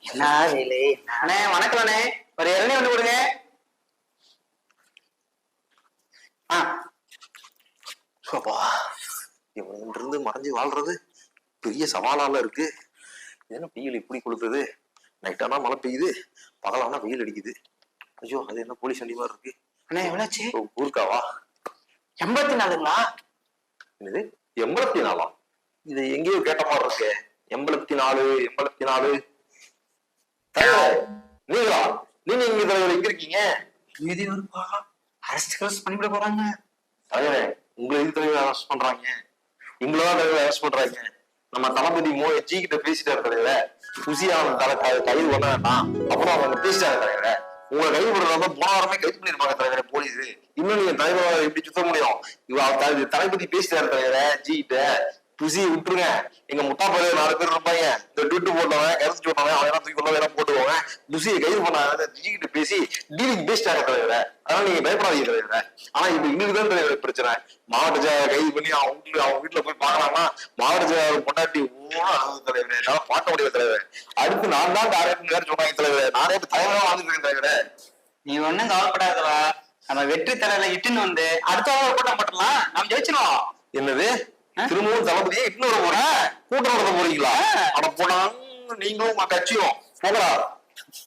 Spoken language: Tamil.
என்ன வேலை? அண்ணே வணக்கம் அண்ணே. ஒரு இளநீ வந்து கொடுங்க. ஆ. அப்பா இவன் இருந்து மறைஞ்சு வாழ்றது பெரிய சவாலால இருக்கு. என்ன வெயில் இப்படி கொடுக்குது நைட்டானா மழை பெய்யுது. பகலானா வெயில் அடிக்குது. ஐயோ அது என்ன போலீஸ் வண்டி மாதிரி இருக்கு. அண்ணே எவ்வளோச்சு? ஊருக்காவா எண்பத்தி நாலுங்களா? என்னது? எண்பத்தி நாலா? இது எங்கேயோ கேட்ட மாதிரி இருக்கு. எண்பத்தி நாலு எண்பத்தி நாலு நீங்களா? நீங்க இங்க தலைவர் எங்க இருக்கீங்க? இது ஒருப்பா அரெஸ்ட் கரெஸ்ட் பண்ணிவிட போறாங்க. தலைவரே உங்களை எது தலைவர் அரெஸ்ட் பண்றாங்க? எங்களதான் தலைவர் அரெஸ்ட் பண்றாங்க. நம்ம தளபதி மோ ஜி கிட்ட பேசிட்டாரு தலைவர. சுசியான தலை க- கைது பண்ண வேண்டாம். அப்புறம் அவங்க பேசிட்டாரு தலைவர. உங்களை கைது பண்றதா போன வாரமே கைது பண்ணிருப்பாங்க தலைவரே போலீஸ். இன்னும் நீங்க தலைவர் எப்படி சுத்த முடியும்? இவ தளபதி பேசிட்டாரு தலைவர ஜி கிட்ட. புசியை விட்டுருங்க. எங்க முட்டா பையன் நாலு பேர் இருப்பாங்க. இந்த ட்விட்டு போட்டவன் கருத்து போட்டவன் அவன் எல்லாம் தூக்கி கொள்ள வேணா போட்டுவோங்க புசியை கைது பண்ணாங்க ஜி கிட்ட பேசி டீலிங் பேசிட்டாங்க தலைவர. அதனால நீங்க பயப்படாதீங்க தலைவர. ஆனா இப்ப இன்னுக்கு தான் தலைவர் பிரச்சனை. மாவட்ட செயலர் கைது பண்ணி வீட்டுல அவன் வீட்டுல போய் பார்க்கலாம்னா மாவட்ட செயலர் பொண்டாட்டி ஓன அழுது தலைவரே. என்னால பார்க்க முடியல தலைவர். அடுத்து நான் தான் டாரக்ட் வேற சொன்னாங்க தலைவர். நானே இப்ப தலைவரா வாழ்ந்துட்டு இருக்கேன் தலைவரே. நீ ஒண்ணும் கவலைப்படாதவா நம்ம வெற்றி தலையில இட்டுன்னு வந்து அடுத்த கூட்டம் போட்டுடலாம். நம்ம ஜெயிச்சிடும் என்னது? திரும்பவும் தளபதியே இன்னொரு போறேன் கூட்டம் நடத்த போறீங்களா. அட போனா நீங்களும் உங்க கட்சியும். போகலாம்